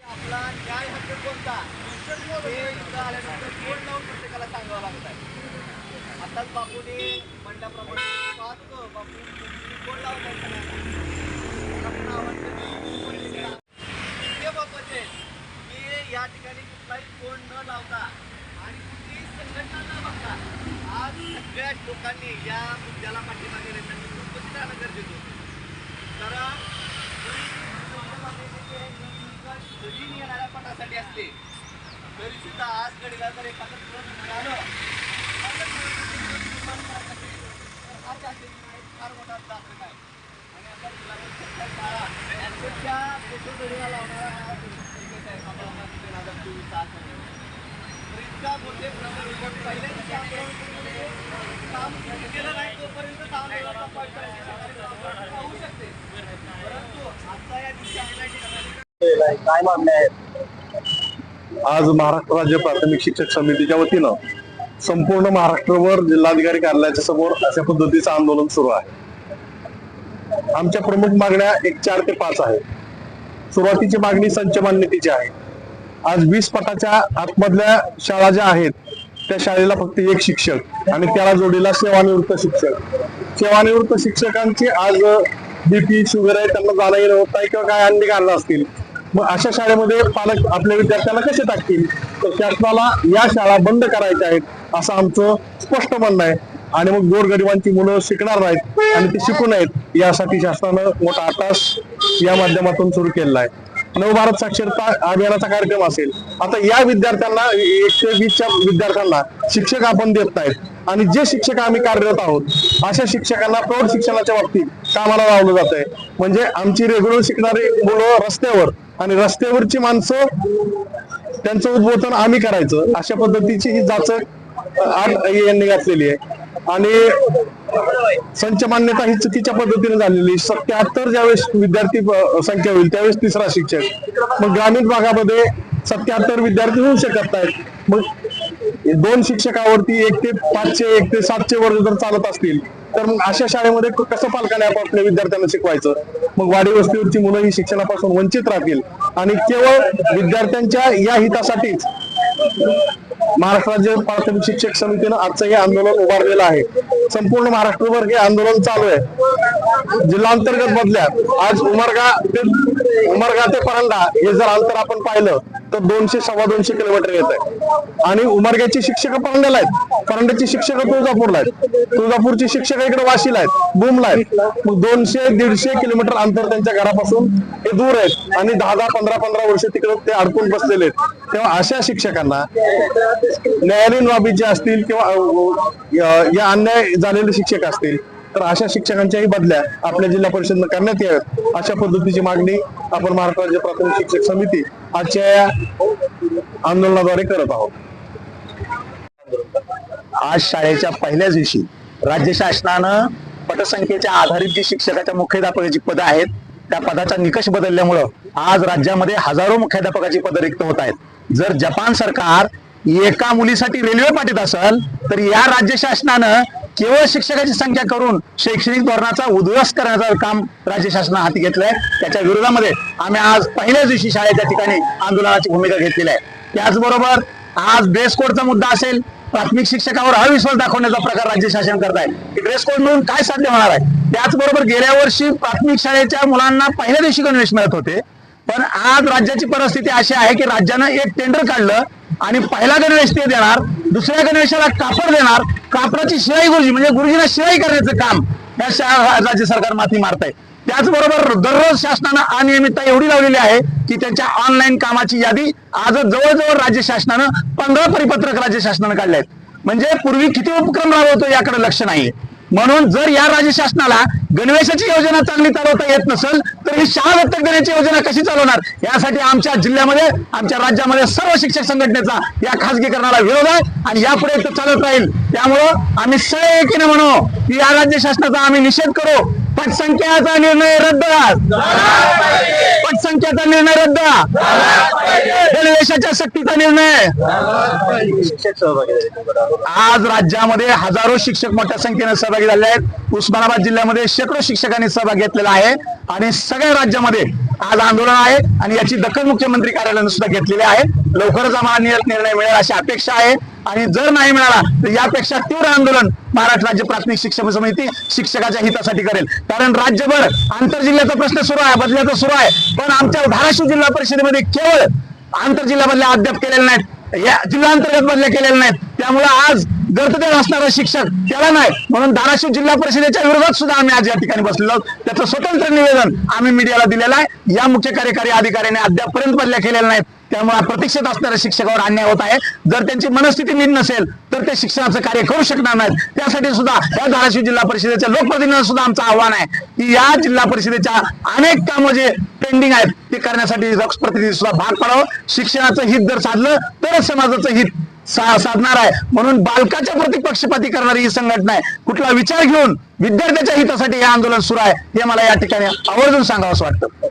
आपला न्याय हक्क कोणता हे इथं आल्यानंतर बोर्ड लावून प्रत्येकाला सांगावं लागत आहे आताच बापूने म्हणल्याप्रमाणे पाच बापू. बोर्ड लावत आवडतं ते महत्त्वाचे की या ठिकाणी कुठलाही कोण न लावता आणि कुठलीही संघटना न बघता आज सगळ्या लोकांनी या मुद्द्याला पाठिंबा दिले त्यांनी राहणं गरजेचं होतं कारण जरी येणाऱ्या पटासाठी असते तरीसुद्धा आज घडीला जर एखादं प्रत मिळालं तर हा शासन फार मोठा जातक आहे आणि आता गुलाबी काळा अक्षरशः फोटो घडीला लावणारा हा एक आहे आम्हाला दोन हजार चोवीस सात मध्ये तर इतका मोठे प्रमाण पहिल्या दिवशी आंदोलन करून काम केलं नाही तोपर्यंत आंदोलनाचा पडता होऊ शकते परंतु आता या दिवशी आम्हाला काय मागण्या आहेत आज महाराष्ट्र राज्य प्राथमिक शिक्षक समितीच्या वतीनं संपूर्ण महाराष्ट्रभर जिल्हाधिकारी कार्यालयाच्या समोर अशा पद्धतीचं आंदोलन सुरू आहे. आमच्या प्रमुख मागण्या एक चार ते पाच आहेत. सुरुवातीची मागणी संच मान्यतेची आहे. आज वीस पटाच्या आतमधल्या शाळा ज्या आहेत त्या शाळेला फक्त एक शिक्षक आणि त्याला जोडीला सेवानिवृत्त शिक्षक. सेवानिवृत्त शिक्षकांची आज बीपी शुगर आहे त्यांना जाणं येणं होत नाही किंवा काय अन्य कारणं असतील. मग अशा शाळेमध्ये पालक आपल्या विद्यार्थ्यांना कसे टाकतील? तर शासनाला या शाळा बंद करायच्या आहेत असं आमचं स्पष्ट म्हणणं आहे. आणि मग गोरगरिबांची मुलं शिकणार नाहीत आणि ते शिकू नयेत यासाठी शासनानं मोठा आकाश या माध्यमातून सुरू केलेला आहे. नवभारत साक्षरता अभियानाचा कार्यक्रम असेल आता या विद्यार्थ्यांना एकशे वीसच्या विद्यार्थ्यांना शिक्षक आपण देत नाहीत. आणि जे शिक्षक आम्ही कार्यरत आहोत अशा शिक्षकांना प्रौढ शिक्षणाच्या बाबतीत कामाला लावलं जात आहे. म्हणजे आमची रेग्युलर शिकणारी मुलं रस्त्यावर आणि रस्त्यावरची माणसं त्यांचं उद्बोधन आम्ही करायचं. अशा पद्धतीची ही जाचक आठ यांनी घातलेली आहे. आणि संच मान्यता ही चुकीच्या पद्धतीने झालेली सत्याहत्तर ज्यावेळेस विद्यार्थी संख्या होईल त्यावेळेस तिसरा शिक्षक. मग ग्रामीण भागामध्ये सत्याहत्तर विद्यार्थी होऊ शकत नाहीत. मग दोन शिक्षकावरती एक ते पाचशे एक ते सातशे वर्ग जर चालत असतील तर मग अशा शाळेमध्ये कसं पालकाने आपापल्या विद्यार्थ्यांना शिकवायचं? मग वाडी वस्तीवरची मुलं ही शिक्षणापासून वंचित राहतील. आणि केवळ विद्यार्थ्यांच्या या हितासाठीच महाराष्ट्र राज्य प्राथमिक शिक्षक समितीनं आजचं हे आंदोलन उभारलेलं आहे. संपूर्ण महाराष्ट्रभर हे आंदोलन चालू आहे. जिल्हांतर्गत मधल्या आज उमरगा ते उमरगा ते परंडा हे जर अंतर आपण पाहिलं तर दोनशे सव्वा दोनशे किलोमीटर येत आहे आणि उमरग्याची शिक्षक परंड्याला आहेत. परंड्याचे शिक्षक तुळजापूरला आहेत. तुळजापूरची शिक्षक इकडे वाशीला आहेत बुमला आहेत. मग दोनशे दीडशे किलोमीटर अंतर त्यांच्या घरापासून हे दूर आहेत. आणि दहा दहा पंधरा पंधरा वर्ष तिकडे ते अडकून बसलेले आहेत. तेव्हा अशा शिक्षकांना न्यायालयीन बाबी जे असतील किंवा या अन्याय झालेले शिक्षक असतील तर अशा शिक्षकांच्याही बदल्या आपल्या जिल्हा परिषदनं करण्यात याव्यात. अशा पद्धतीची मागणी आपण महाराष्ट्र राज्य प्राथमिक शिक्षक समिती आजच्या या आंदोलनाद्वारे करत आहोत. आज शाळेच्या पहिल्याच दिवशी राज्य शासनानं पटसंख्येच्या आधारित जी शिक्षकाच्या मुख्याध्यापकाची पदं आहेत त्या पदाचा निकष बदलल्यामुळं आज राज्यामध्ये हजारो मुख्याध्यापकाची पदं रिक्त होत आहेत. जर जपान सरकार एका मुलीसाठी रेल्वे पाठीत असेल तर या राज्य शासनानं केवळ शिक्षकाची संख्या करून शैक्षणिक धोरणाचा उद्ध्वस्त करण्याचं काम राज्य शासनानं हाती घेतलंय. त्याच्या विरोधामध्ये आम्ही आज पहिल्याच दिवशी शाळेच्या ठिकाणी आंदोलनाची भूमिका घेतलेली आहे. त्याचबरोबर आज ड्रेस कोडचा मुद्दा असेल प्राथमिक शिक्षकावर अविश्वास दाखवण्याचा प्रकार राज्य शासन करत आहे की ड्रेस कोड म्हणून काय साध्य होणार आहे? त्याचबरोबर गेल्या वर्षी प्राथमिक शाळेच्या मुलांना पहिल्या दिवशी गणवेश मिळत होते. पण आज राज्याची परिस्थिती अशी आहे की राज्यानं एक टेंडर काढलं आणि पहिला गणवेश ते देणार दुसऱ्या गणवेशाला कापड देणार कापडाची शिलाई गुरुजी म्हणजे गुरुजीला शिलाई करण्याचं काम या राज्य सरकार माथी मारत आहे त्याचबरोबर दररोज शासनानं अनियमितता एवढी लावलेली आहे की त्यांच्या ऑनलाईन कामाची यादी आज जवळजवळ राज्य शासनानं पंधरा परिपत्रक राज्य शासनानं काढले आहेत म्हणजे पूर्वी किती उपक्रम राबवतो याकडे लक्ष नाहीये. म्हणून जर या राज्य शासनाला गणवेशाची योजना चांगली चालवता येत नसेल तर ही शाळा दत्तक देण्याची योजना कशी चालवणार? यासाठी आमच्या जिल्ह्यामध्ये आमच्या राज्यामध्ये सर्व शिक्षक संघटनेचा या खासगीकरणाला विरोध आहे आणि यापुढे तो चालत राहील. त्यामुळं आम्ही सगळेकीने म्हणू की या राज्य शासनाचा आम्ही निषेध करू. पटसंख्याचा निर्णय रद्द. पटसंख्याचा निर्णय रद्द. देशाच्या शक्तीचा निर्णय. आज राज्यामध्ये हजारो शिक्षक मोठ्या संख्येने सहभागी झाले आहेत. उस्मानाबाद जिल्ह्यामध्ये शेकडो शिक्षकांनी सहभाग घेतलेला आहे. आणि सगळ्या राज्यामध्ये आज आंदोलन आहे आणि याची दखल मुख्यमंत्री कार्यालयाने सुद्धा घेतलेली आहे. लवकरच आम्हाला निर्णय मिळेल अशी अपेक्षा आहे. आणि जर नाही मिळाला तर यापेक्षा तीव्र आंदोलन महाराष्ट्र राज्य प्राथमिक शिक्षण समिती शिक्षकाच्या हितासाठी करेल. कारण राज्यभर आंतरजिल्ह्याचा प्रश्न सुरू आहे बदल्याचा सुरू आहे. पण आमच्या धाराशिव जिल्हा परिषदेमध्ये केवळ आंतरजिल्हा बदल्या अद्याप केलेल्या नाहीत. या जिल्हांतर्गत बदल्या केलेल्या नाहीत. त्यामुळे आज गर्तदेव असणारा शिक्षक त्याला नाही. म्हणून धाराशिव जिल्हा परिषदेच्या विरोधात सुद्धा आम्ही आज या ठिकाणी बसलेलो आहोत. त्याचं स्वतंत्र निवेदन आम्ही मीडियाला दिलेलं आहे. या मुख्य कार्यकारी अधिकाऱ्याने अद्यापपर्यंत बदल्या केलेल्या नाहीत. त्यामुळे प्रतीक्षेत असणाऱ्या शिक्षकावर अन्याय होत आहे. जर त्यांची मनस्थिती नीट नसेल तर ते शिक्षणाचं कार्य करू शकणार नाहीत. त्यासाठी सुद्धा या धाराशिव जिल्हा परिषदेच्या लोकप्रतिनिधींना सुद्धा आमचं आव्हान आहे की या जिल्हा परिषदेच्या अनेक कामं जे पेंडिंग आहेत ते करण्यासाठी लोकप्रतिनिधी सुद्धा भाग पडावं. शिक्षणाचं हित जर साधलं तरच समाजाचं हित सा- साधणार आहे. म्हणून बालकाच्या प्रति पक्षपाती करणारी ही संघटना आहे. कुठला विचार घेऊन विद्यार्थ्याच्या हितासाठी हे आंदोलन सुरू आहे हे मला या ठिकाणी आवर्जून सांगावं असं वाटतं.